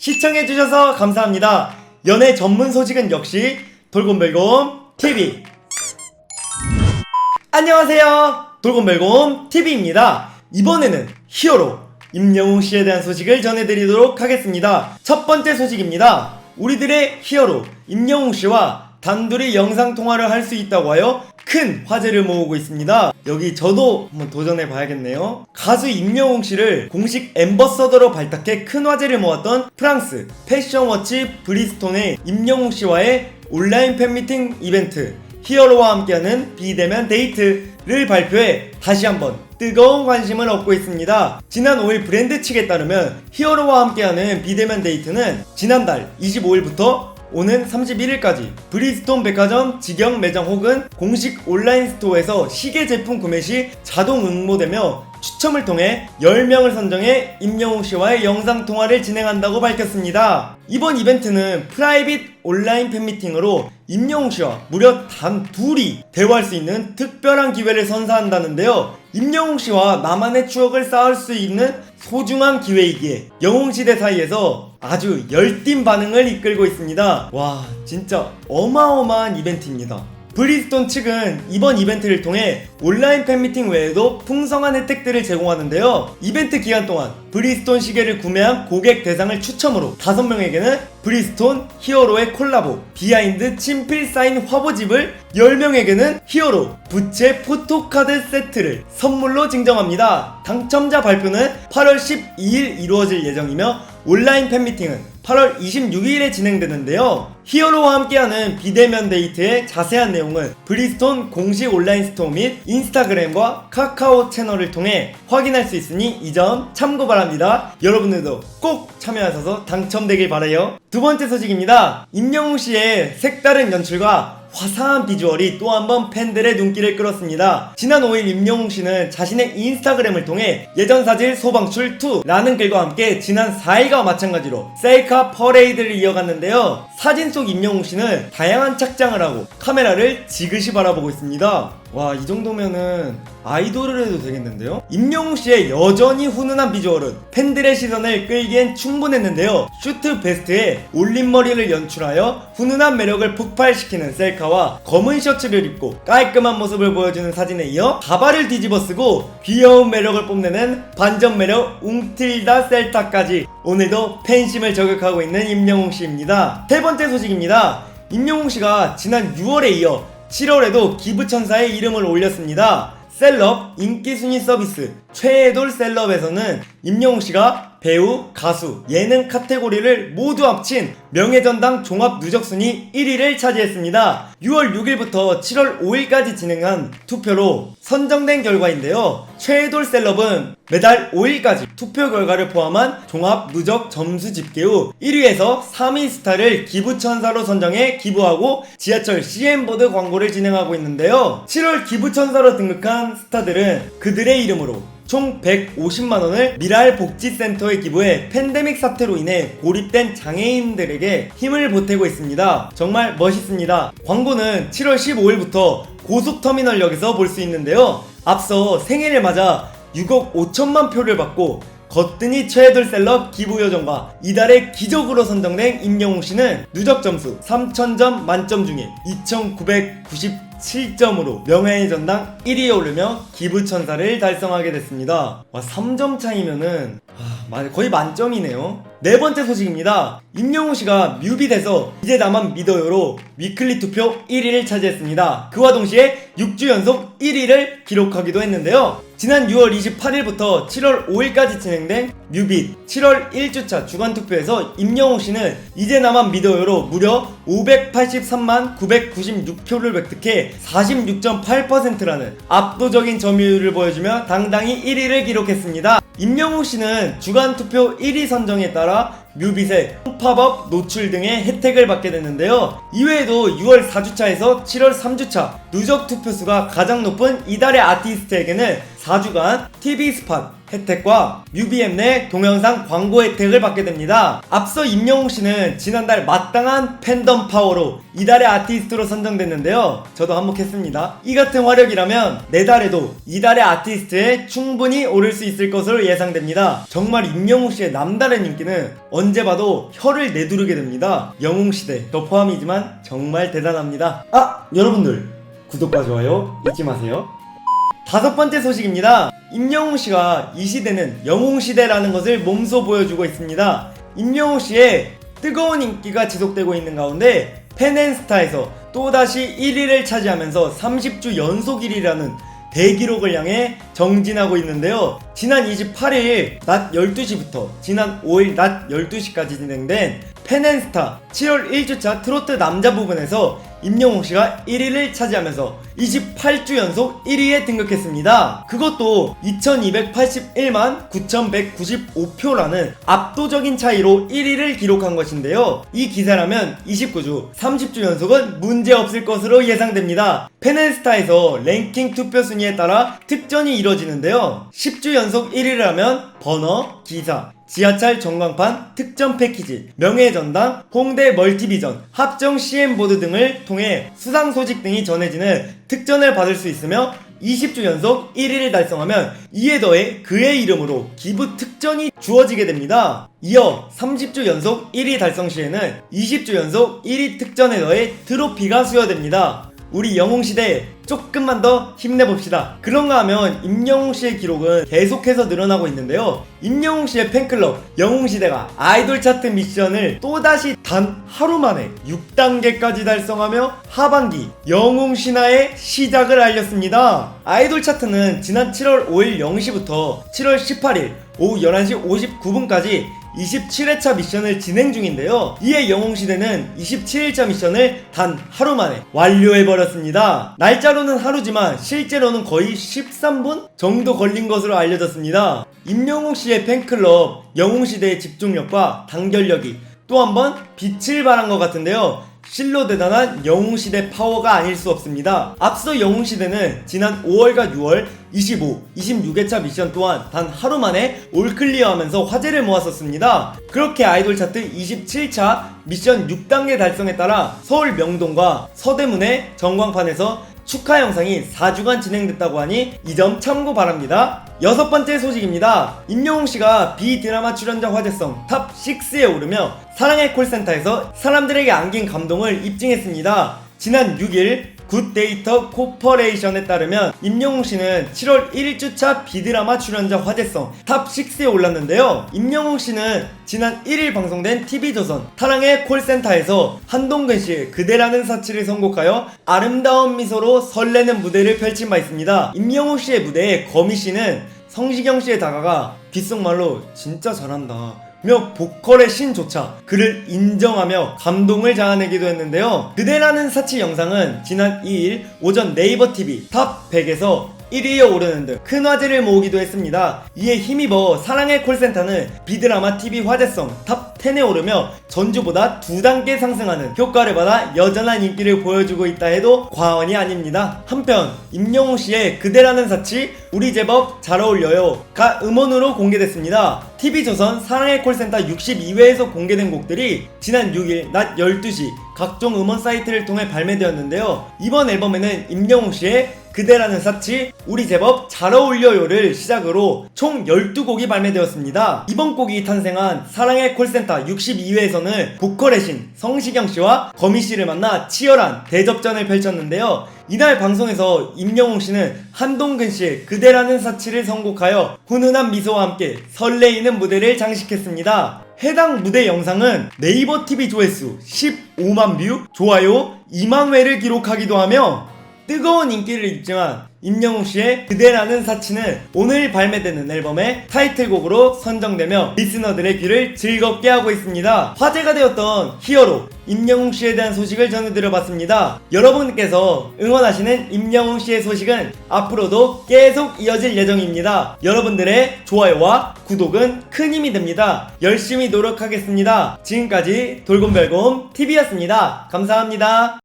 시청해주셔서 감사합니다. 연애 전문 소식은 역시 돌곰별곰 TV. 안녕하세요. 돌곰별곰 TV입니다. 이번에는 히어로 임영웅 씨에 대한 소식을 전해드리도록 하겠습니다. 첫 번째 소식입니다. 우리들의 히어로 임영웅 씨와 단둘이 영상 통화를 할 수 있다고 하여 큰 화제를 모으고 있습니다. 여기 저도 한번 도전해 봐야겠네요. 가수 임영웅 씨를 공식 엠버서더로 발탁해 큰 화제를 모았던 프랑스 패션워치 브리스톤의 임영웅 씨와의 온라인 팬미팅 이벤트 히어로와 함께하는 비대면 데이트를 발표해 다시 한번 뜨거운 관심을 얻고 있습니다. 지난 5일 브랜드 측에 따르면 히어로와 함께하는 비대면 데이트는 지난달 25일부터 오는 31일까지 브리스톤 백화점 직영 매장 혹은 공식 온라인 스토어에서 시계 제품 구매 시 자동 응모되며 추첨을 통해 10명을 선정해 임영웅 씨와의 영상 통화를 진행한다고 밝혔습니다. 이번 이벤트는 프라이빗 온라인 팬미팅으로 임영웅 씨와 무려 단 둘이 대화할 수 있는 특별한 기회를 선사한다는데요. 임영웅 씨와 나만의 추억을 쌓을 수 있는 소중한 기회이기에 영웅 시대 사이에서 아주 열띤 반응을 이끌고 있습니다. 와, 진짜 어마어마한 이벤트입니다. 브리스톤 측은 이번 이벤트를 통해 온라인 팬미팅 외에도 풍성한 혜택들을 제공하는데요. 이벤트 기간 동안 브리스톤 시계를 구매한 고객 대상을 추첨으로 5명에게는 브리스톤 히어로의 콜라보 비하인드 친필 사인 화보집을 10명에게는 히어로 부채 포토카드 세트를 선물로 증정합니다. 당첨자 발표는 8월 12일 이루어질 예정이며 온라인 팬미팅은 8월 26일에 진행되는데요. 히어로와 함께하는 비대면 데이트의 자세한 내용은 브리스톤 공식 온라인 스토어 및 인스타그램과 카카오 채널을 통해 확인할 수 있으니 이 점 참고 바랍니다. 여러분들도 꼭 참여하셔서 당첨되길 바라요. 두 번째 소식입니다. 임영웅 씨의 색다른 연출과 화사한 비주얼이 또 한 번 팬들의 눈길을 끌었습니다. 지난 5일 임영웅 씨는 자신의 인스타그램을 통해 예전 사진 소방출 2라는 글과 함께 지난 4일과 마찬가지로 셀카 퍼레이드를 이어갔는데요. 사진 속 임영웅 씨는 다양한 착장을 하고 카메라를 지그시 바라보고 있습니다. 와, 이 정도면은 아이돌을 해도 되겠는데요? 임영웅 씨의 여전히 훈훈한 비주얼은 팬들의 시선을 끌기엔 충분했는데요. 슈트 베스트에 올림머리를 연출하여 훈훈한 매력을 폭발시키는 셀카와 검은 셔츠를 입고 깔끔한 모습을 보여주는 사진에 이어 가발을 뒤집어 쓰고 귀여운 매력을 뽐내는 반전 매력 웅틸다 셀타까지 오늘도 팬심을 저격하고 있는 임영웅 씨입니다. 세 번째 소식입니다. 임영웅 씨가 지난 6월에 이어 7월에도 기부천사의 이름을 올렸습니다. 셀럽 인기 순위 서비스 최애돌 셀럽에서는 임영웅 씨가 배우, 가수, 예능 카테고리를 모두 합친 명예전당 종합 누적 순위 1위를 차지했습니다. 6월 6일부터 7월 5일까지 진행한 투표로 선정된 결과인데요. 최애돌 셀럽은 매달 5일까지 투표 결과를 포함한 종합 누적 점수 집계 후 1위에서 3위 스타를 기부천사로 선정해 기부하고 지하철 CM보드 광고를 진행하고 있는데요. 7월 기부천사로 등극한 스타들은 그들의 이름으로 총 150만 원을 미랄 복지센터에 기부해 팬데믹 사태로 인해 고립된 장애인들에게 힘을 보태고 있습니다. 정말 멋있습니다. 광고는 7월 15일부터 고속터미널역에서 볼 수 있는데요. 앞서 생일을 맞아 6억 5천만 표를 받고 거뜬히 최애돌 셀럽 기부 요정과 이달의 기적으로 선정된 임영웅 씨는 누적 점수 3000점 만점 중에 2997점으로 명예의 전당 1위에 오르며 기부 천사를 달성하게 됐습니다. 와 3점 차이면은 아, 거의 만점이네요. 네 번째 소식입니다. 임영웅 씨가 뮤비돼서 이제 나만 믿어요로 위클리 투표 1위를 차지했습니다. 그와 동시에 6주 연속 1위를 기록하기도 했는데요. 지난 6월 28일부터 7월 5일까지 진행된 뮤빗 7월 1주차 주간 투표에서 임영웅 씨는 이제 나만 믿어요로 무려 583만 996표를 획득해 46.8%라는 압도적인 점유율을 보여주며 당당히 1위를 기록했습니다. 임영웅 씨는 주간 투표 1위 선정에 따라 뮤빗의 팝업 노출 등의 혜택을 받게 됐는데요. 이외에도 6월 4주차에서 7월 3주차 누적 투표수가 가장 높은 이달의 아티스트에게는 4주간 TV 스팟 혜택과 뮤비앱 내 동영상 광고 혜택을 받게 됩니다. 앞서 임영웅 씨는 지난달 마땅한 팬덤 파워로 이달의 아티스트로 선정됐는데요. 저도 한몫했습니다. 이 같은 화력이라면 내달에도 이달의 아티스트에 충분히 오를 수 있을 것으로 예상됩니다. 정말 임영웅 씨의 남다른 인기는 언제 봐도 혀를 내두르게 됩니다. 영웅 시대 저 포함이지만 정말 대단합니다. 아 여러분들 구독과 좋아요 잊지 마세요. 다섯 번째 소식입니다. 임영웅 씨가 이 시대는 영웅 시대라는 것을 몸소 보여주고 있습니다. 임영웅 씨의 뜨거운 인기가 지속되고 있는 가운데 펜앤스타에서 또다시 1위를 차지하면서 30주 연속 1위라는 대기록을 향해 정진하고 있는데요. 지난 28일 낮 12시부터 지난 5일 낮 12시까지 진행된 펜앤스타 7월 1주차 트로트 남자 부분에서 임영웅 씨가 1위를 차지하면서 28주 연속 1위에 등극했습니다. 그것도 2281만 9195표라는 압도적인 차이로 1위를 기록한 것인데요. 이 기세라면 29주, 30주 연속은 문제 없을 것으로 예상됩니다. 펜앤스타에서 랭킹 투표 순위에 따라 특전이 이뤄지는데요. 10주 연속 1위를 하면 버너, 기사, 지하철 전광판, 특전 패키지, 명예전당, 홍대 멀티비전, 합정 CM보드 등을 통해 수상 소식 등이 전해지는 특전을 받을 수 있으며 20주 연속 1위를 달성하면 이에 더해 그의 이름으로 기부 특전이 주어지게 됩니다. 이어 30주 연속 1위 달성 시에는 20주 연속 1위 특전에 더해 트로피가 수여됩니다. 우리 영웅 시대 조금만 더 힘내봅시다. 그런가 하면 임영웅 씨의 기록은 계속해서 늘어나고 있는데요. 임영웅 씨의 팬클럽 영웅 시대가 아이돌 차트 미션을 또다시 단 하루 만에 6단계까지 달성하며 하반기 영웅 신화의 시작을 알렸습니다. 아이돌 차트는 지난 7월 5일 0시부터 7월 18일 오후 11시 59분까지 27회차 미션을 진행 중인데요. 이에 영웅시대는 27일차 미션을 단 하루 만에 완료해버렸습니다. 날짜로는 하루지만 실제로는 거의 13분 정도 걸린 것으로 알려졌습니다. 임영웅 씨의 팬클럽 영웅시대의 집중력과 단결력이 또 한번 빛을 발한 것 같은데요. 실로 대단한 영웅시대 파워가 아닐 수 없습니다. 앞서 영웅시대는 지난 5월과 6월 25, 26회차 미션 또한 단 하루 만에 올 클리어하면서 화제를 모았었습니다. 그렇게 아이돌 차트 27차 미션 6단계 달성에 따라 서울 명동과 서대문의 전광판에서 축하 영상이 4주간 진행됐다고 하니 이 점 참고 바랍니다. 여섯 번째 소식입니다. 임영웅 씨가 비 드라마 출연자 화제성 탑 6에 오르며 사랑의 콜센터에서 사람들에게 안긴 감동을 입증했습니다. 지난 6일 굿데이터 코퍼레이션에 따르면 임영웅 씨는 7월 1주차 비드라마 출연자 화제성 탑 6에 올랐는데요. 임영웅 씨는 지난 1일 방송된 TV조선 사랑의 콜센터에서 한동근 씨의 그대라는 사치를 선곡하여 아름다운 미소로 설레는 무대를 펼친 바 있습니다. 임영웅 씨의 무대에 거미 씨는 성시경 씨에 다가가 귓속말로 진짜 잘한다. 며 보컬의 신조차 그를 인정하며 감동을 자아내기도 했는데요. 그대라는 사치 영상은 지난 2일 오전 네이버 TV 탑 100에서 1위에 오르는 등 큰 화제를 모으기도 했습니다. 이에 힘입어 사랑의 콜센터는 비드라마 TV 화제성 탑 10에 오르며 전주보다 두 단계 상승하는 효과를 받아 여전한 인기를 보여주고 있다 해도 과언이 아닙니다. 한편 임영웅 씨의 그대라는 사치 우리 제법 잘 어울려요가 음원으로 공개됐습니다. TV조선 사랑의 콜센터 62회에서 공개된 곡들이 지난 6일 낮 12시 각종 음원 사이트를 통해 발매되었는데요. 이번 앨범에는 임영웅 씨의 그대라는 사치, 우리 제법 잘 어울려요를 시작으로 총 12곡이 발매되었습니다. 이번 곡이 탄생한 사랑의 콜센터 62회에서는 보컬의 신 성시경 씨와 거미 씨를 만나 치열한 대접전을 펼쳤는데요. 이날 방송에서 임영웅 씨는 한동근 씨의 그대라는 사치를 선곡하여 훈훈한 미소와 함께 설레이는 무대를 장식했습니다. 해당 무대 영상은 네이버 TV 조회수 15만 뷰, 좋아요 2만 회를 기록하기도 하며 뜨거운 인기를 입증한 임영웅 씨의 그대라는 사치는 오늘 발매되는 앨범의 타이틀곡으로 선정되며 리스너들의 귀를 즐겁게 하고 있습니다. 화제가 되었던 히어로 임영웅 씨에 대한 소식을 전해드려봤습니다. 여러분께서 응원하시는 임영웅 씨의 소식은 앞으로도 계속 이어질 예정입니다. 여러분들의 좋아요와 구독은 큰 힘이 됩니다. 열심히 노력하겠습니다. 지금까지 돌곰별곰 TV였습니다. 감사합니다.